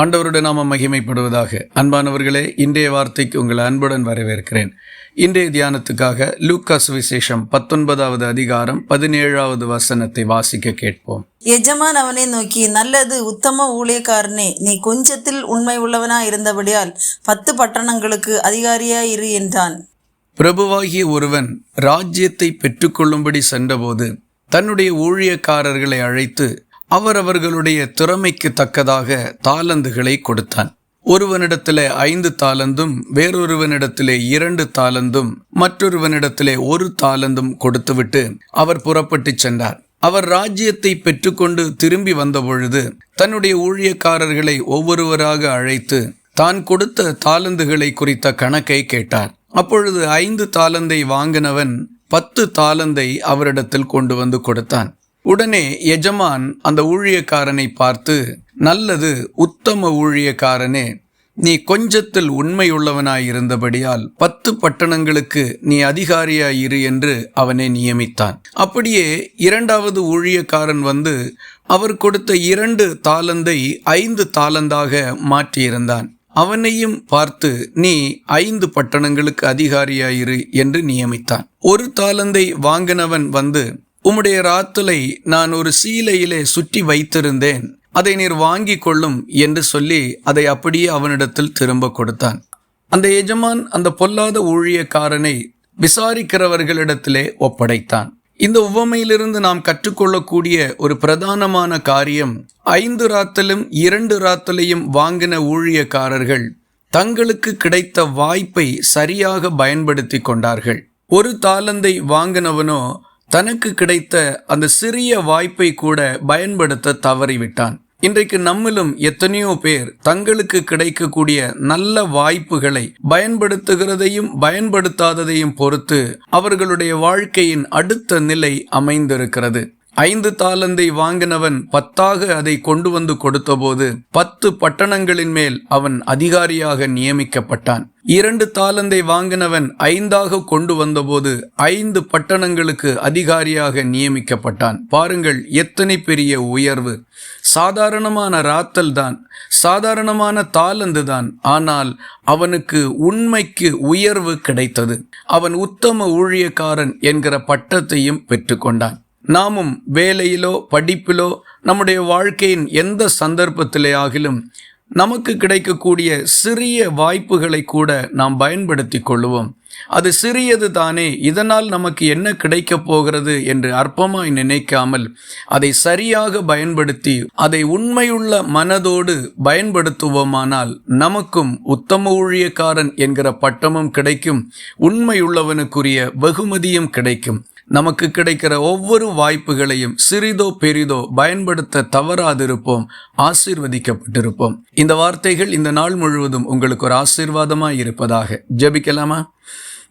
ஆண்டவருடைய நாம மகிமைப்படுவதாக. அன்பானவர்களே இன்றைய வார்த்தைக்கு உங்களை அன்புடன் வரவேற்கிறேன். இன்றைய தியானத்துக்காக லூக்காஸ் விசேஷம் பத்தொன்பதாவது அதிகாரம் பதினேழாவது வசனத்தை வாசிக்க கேட்போம். எஜமான் அவனை நோக்கி நல்லது உத்தம ஊழியக்காரனே நீ கொஞ்சத்தில் உண்மை உள்ளவனா இருந்தபடியால் பத்து பட்டணங்களுக்கு அதிகாரியாய் இரு என்றான். பிரபுவாகிய ஒருவன் ராஜ்யத்தை பெற்றுக்கொள்ளும்படி சென்றபோது தன்னுடைய ஊழியக்காரர்களை அழைத்து அவரவர்களுடைய திறமைக்கு தக்கதாக தாளந்துகளை கொடுத்தான். ஒருவனிடத்திலே ஐந்து தாளந்தும் வேறொருவனிடத்திலே இரண்டு தாளந்தும் மற்றொருவனிடத்திலே ஒரு தாளந்தும் கொடுத்துவிட்டு அவர் புறப்பட்டுச் சென்றார். அவர் ராஜ்யத்தை பெற்றுக்கொண்டு திரும்பி வந்தபொழுது தன்னுடைய ஊழியக்காரர்களை ஒவ்வொருவராக அழைத்து தான் கொடுத்த தாளந்துகளை குறித்த கணக்கை கேட்டார். அப்பொழுது ஐந்து தாளந்தை வாங்கினவன் பத்து தாளந்தை அவரிடத்தில் கொண்டு வந்து கொடுத்தான். உடனே எஜமான் அந்த ஊழியக்காரனை பார்த்து நல்லது உத்தம ஊழியக்காரனே நீ கொஞ்சத்தில் உண்மையுள்ளவனாயிருந்தபடியால் பத்து பட்டணங்களுக்கு நீ அதிகாரியாயிரு என்று அவனை நியமித்தான். அப்படியே இரண்டாவது ஊழியக்காரன் வந்து அவர் கொடுத்த இரண்டு தாளந்தை ஐந்து தாளந்தாக மாற்றியிருந்தான். அவனையும் பார்த்து நீ ஐந்து பட்டணங்களுக்கு அதிகாரியாயிரு என்று நியமித்தான். ஒரு தாளந்தை வாங்கினவன் வந்து உம்முடைய ராத்துலை நான் ஒரு சீலையிலே சுற்றி வைத்திருந்தேன். அதை நீர் வாங்கி கொள்ளும் என்று சொல்லி அதை அப்படியே அவனிடத்தில் திரும்ப கொடுத்தான். அந்த எஜமான் அந்த பொல்லாத ஊழியக்காரனை விசாரிக்கிறவர்களிடத்திலே ஒப்படைத்தான். இந்த உவமையிலிருந்து நாம் கற்றுக்கொள்ளக்கூடிய ஒரு பிரதானமான காரியம் ஐந்து ராத்தலும் இரண்டு ராத்தலையும் வாங்கின ஊழியக்காரர்கள் தங்களுக்கு கிடைத்த வாய்ப்பை சரியாக பயன்படுத்தி கொண்டார்கள். ஒரு தாளந்தை வாங்கினவனோ தனக்கு கிடைத்த அந்த சிறிய வாய்ப்பை கூட பயன்படுத்த தவறிவிட்டான். இன்றைக்கு நம்மிலும் எத்தனையோ பேர் தங்களுக்கு கிடைக்கக்கூடிய நல்ல வாய்ப்புகளை பயன்படுத்துகிறதையும் பயன்படுத்தாததையும் பொறுத்து அவர்களுடைய வாழ்க்கையின் அடுத்த நிலை அமைந்திருக்கிறது. ஐந்து தாளந்தை வாங்கினவன் பத்தாக அதை கொண்டு வந்து கொடுத்தபோது பத்து பட்டணங்களின் மேல் அவன் அதிகாரியாக நியமிக்கப்பட்டான். இரண்டு தாளந்தை வாங்கினவன் ஐந்தாக கொண்டு வந்தபோது ஐந்து பட்டணங்களுக்கு அதிகாரியாக நியமிக்கப்பட்டான். பாருங்கள் எத்தனை பெரிய உயர்வு. சாதாரணமான ராத்தல் தான் சாதாரணமான தாளந்து தான். ஆனால் அவனுக்கு உண்மைக்கு உயர்வு கிடைத்தது. அவன் உத்தம ஊழியக்காரன் என்கிற பட்டத்தையும் பெற்றுக்கொண்டான். நாமும் வேலையிலோ படிப்பிலோ நம்முடைய வாழ்க்கையின் எந்த சந்தர்ப்பத்திலே ஆகிலும் நமக்கு கிடைக்கக்கூடிய சிறிய வாய்ப்புகளை கூட நாம் பயன்படுத்தி கொள்ளுவோம். அது சிறியது தானே. இதனால் நமக்கு என்ன கிடைக்கப் போகிறது என்று அற்பமாய் நினைக்காமல் அதை சரியாக பயன்படுத்தி அதை உண்மையுள்ள மனதோடு பயன்படுத்துவோமானால் நமக்கும் உத்தம ஊழியக்காரன் என்கிற பட்டமும் கிடைக்கும் உண்மையுள்ளவனுக்குரிய வெகுமதியும் கிடைக்கும். நமக்கு கிடைக்கிற ஒவ்வொரு வாய்ப்புகளையும் சிறிதோ பெரிதோ பயன்படுத்த தவறாதிருப்போம் ஆசீர்வதிக்கப்பட்டிருப்போம். இந்த வார்த்தைகள் இந்த நாள் முழுவதும் உங்களுக்கு ஒரு ஆசீர்வாதமாய் இருப்பதாக ஜபிக்கலாமா?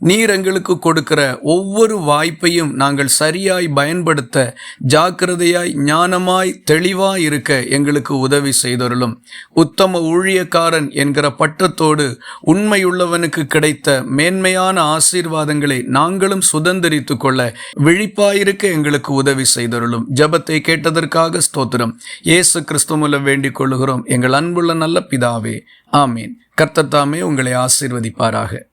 நீர் எங்களுக்கு கொடுக்கிற ஒவ்வொரு வாய்ப்பையும் நாங்கள் சரியாய் பயன்படுத்த ஜாக்கிரதையாய் ஞானமாய் தெளிவாய் இருக்க எங்களுக்கு உதவி செய்தருளும். உத்தம ஊழியக்காரன் என்கிற பட்டத்தோடு உண்மையுள்ளவனுக்கு கிடைத்த மேன்மையான ஆசீர்வாதங்களை நாங்களும் சுதந்திரித்து கொள்ள விழிப்பாயிருக்க எங்களுக்கு உதவி செய்தருளும். ஜபத்தை கேட்டதற்காக ஸ்தோத்திரம். இயேசு கிறிஸ்துமுல வேண்டிக் கொள்ளுகிறோம். எங்கள் அன்புள்ள நல்ல பிதாவே ஆமீன். கர்த்தத்தாமே உங்களை ஆசீர்வதிப்பாராக.